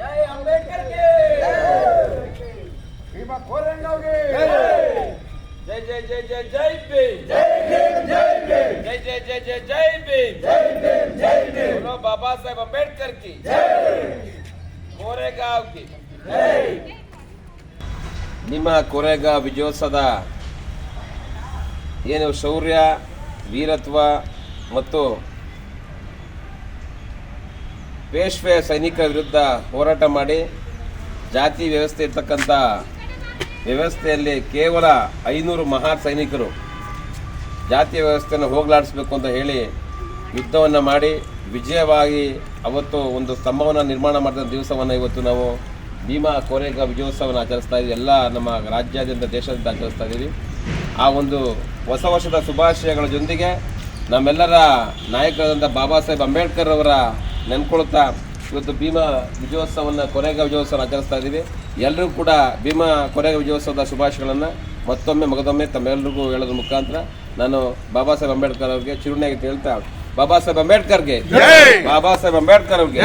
ಜೈ ಅಂಬೇಡ್ಕರ್ಗೆ ಭೀಮಾ ಕೋರೆಂಗವ್ಗೆ ಜೈ ಜೈ ಜೈ ಜೈ ಜೈ ಭೀಮ್ ಜೈ ಭೀಮ್ ಜೈ ಭೀಮ್ ಜೈ ಜೈ ಜೈ ಜೈ ಜೈ ಭೀಮ್ ಜೈ ಭೀಮ್ ಜೈ ಭೀಮ್ बोलो बाबा साहेब अम्बेडकर की ಕೋರೆಗಾಂವ್ की ನಿಮ್ಮ ಕೋರೆಗಾಂವ್ ವಿಜಯೋತ್ಸವದ ಏನು ಶೌರ್ಯ ವೀರತ್ವ ಮತ್ತು ಪೇಶ್ವೆ ಸೈನಿಕರ ವಿರುದ್ಧ ಹೋರಾಟ ಮಾಡಿ ಜಾತಿ ವ್ಯವಸ್ಥೆ ಇರ್ತಕ್ಕಂಥ ವ್ಯವಸ್ಥೆಯಲ್ಲಿ ಕೇವಲ ಐನೂರು ಮಹಾ ಸೈನಿಕರು ಜಾತಿ ವ್ಯವಸ್ಥೆಯನ್ನು ಹೋಗಲಾಡಿಸ್ಬೇಕು ಅಂತ ಹೇಳಿ ಯುದ್ಧವನ್ನು ಮಾಡಿ ವಿಜಯವಾಗಿ ಅವತ್ತು ಒಂದು ಸ್ತಂಭವನ್ನು ನಿರ್ಮಾಣ ಮಾಡಿದ ದಿವಸವನ್ನು ಇವತ್ತು ನಾವು ಭೀಮಾ ಕೋರೆಗಾ ವಿಜಯೋತ್ಸವವನ್ನು ಆಚರಿಸ್ತಾ ಇದ್ದೀವಿ. ಎಲ್ಲ ನಮ್ಮ ರಾಜ್ಯಾದ್ಯಂತ ದೇಶದಿಂದ ಆಚರಿಸ್ತಾ ಇದ್ದೀವಿ. ಆ ಒಂದು ಹೊಸ ವರ್ಷದ ಶುಭಾಶಯಗಳ ಜೊತೆಗೆ ನಮ್ಮೆಲ್ಲರ ನಾಯಕರಾದಂಥ ಬಾಬಾ ಸಾಹೇಬ್ ಅಂಬೇಡ್ಕರ್ ಅವರ ನೆನ್ಕೊಳ್ತಾ ಇವತ್ತು ಭೀಮಾ ವಿಜಯೋತ್ಸವವನ್ನು ಕೊರೆಗ ವಿಜಯೋತ್ಸವ ಆಚರಿಸ್ತಾ ಇದ್ದೀವಿ ಎಲ್ಲರೂ ಕೂಡ ಭೀಮಾ ಕೊರೆಗ ವಿಜಯೋತ್ಸವದ ಶುಭಾಶಯಗಳನ್ನು ಮತ್ತೊಮ್ಮೆ ಮಗದೊಮ್ಮೆ ತಮ್ಮೆಲ್ಲರಿಗೂ ಹೇಳೋದ್ರ ಮುಖಾಂತರ ನಾನು ಬಾಬಾ ಸಾಹೇಬ್ ಅಂಬೇಡ್ಕರ್ ಅವರಿಗೆ ಚಿರುಣಿಯಾಗಿ ಹೇಳ್ತಾ ಬಾಬಾ ಸಾಹೇಬ್ ಅಂಬೇಡ್ಕರ್ಗೆ! ಬಾಬಾ ಸಾಹೇಬ್ ಅಂಬೇಡ್ಕರ್ ಅವ್ರಿಗೆ!